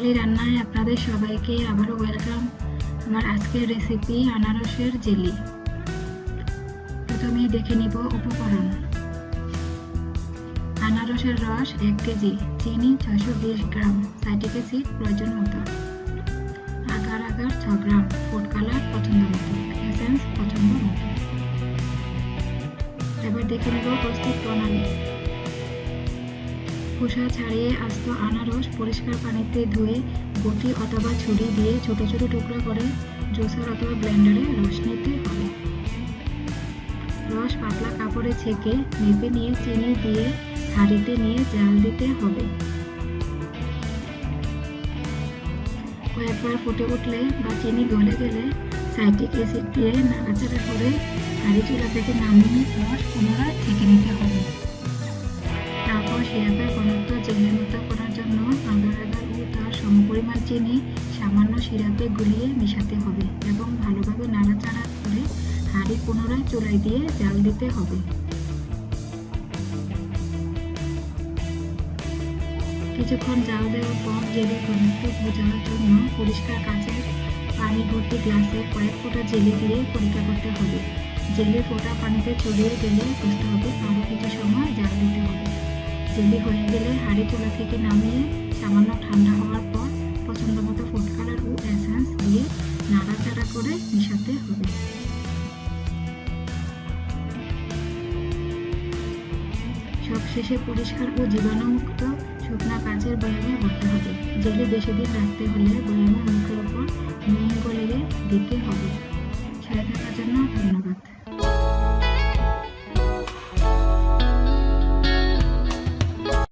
বাঙালি রান্নায় আপনাদের সবাইকে আবারও ওয়েলকাম আমার আজকের রেসিপি আনারসের জেলি। প্রথমেই দেখে নিব উপকরণ। আনারসের রস এক কেজি, চিনি ছশো বিশ গ্রাম সাইটিক অ্যাসিড প্রয়োজন মতো। আগার আগার ছ গ্রাম, ফুড কালার পছন্দ মতো এসেন্স পছন্দ মতো। এবার দেখে নেব প্রস্তুত প্রণালী। খোসা ছাড়িয়ে আস্ত আনারস পরিষ্কার পানিতে ধুয়ে বটি অথবা ছুরি দিয়ে ছোট ছোট টুকরো করে জুসার অথবা ব্লেন্ডারে রস নিতে হবে। রস পাতলা কাপড়ে ছেঁকে মেপে নিয়ে চিনি দিয়ে হাঁড়িতে নিয়ে জাল দিতে হবে। কয়েকবার ফুটে উঠলে বা চিনি গলে গেলে সাইট্রিক অ্যাসিড দিয়ে নাড়াচাড়া করে হাঁড়ি চুলা থেকে নামিয়ে রস পুনরায় ছেঁকে নিতে হবে। সিরাপের ঘনত্ব জেলের করার জন্য আগার ও তার সমপরিমাণ চিনি সামান্য সিরাপে গুলিয়ে মেশাতে হবে এবং ভালোভাবে নাড়াচাড়া করে হাঁড়ি পুনরায় চুলায় দিয়ে জাল দিতে হবে কিছুক্ষণ জাল দেওয়ার পর জেলি ঘনত্ব বোঝার জন্য পরিষ্কার কাচের পানি ভর্তি গ্লাসে কয়েক ফোঁটা জেলি দিয়ে পরীক্ষা করতে হবে জেলি ফোঁটা পানিতে ছড়িয়ে গেলে বুঝতে হবে আরও কিছু সময় জাল দিতে হবে। জেলি হয়ে গেলে হাঁড়ি চুলা থেকে নামিয়ে সামান্য ঠান্ডা হওয়ার পর পছন্দ মতো ফুড কালার ও এসেন্স দিয়ে নাড়াচাড়া করে মিশাতে হবে। সবশেষে পরিষ্কার ও জীবাণুমুক্ত শুকনা কাচের বয়ামে ভরতে হবে। জেলি বেশি দিন রাখতে হলে বয়ামের মুখের উপর নুন গলিয়ে দিতে হবে। সাথে থাকার জন্য ধন্যবাদ।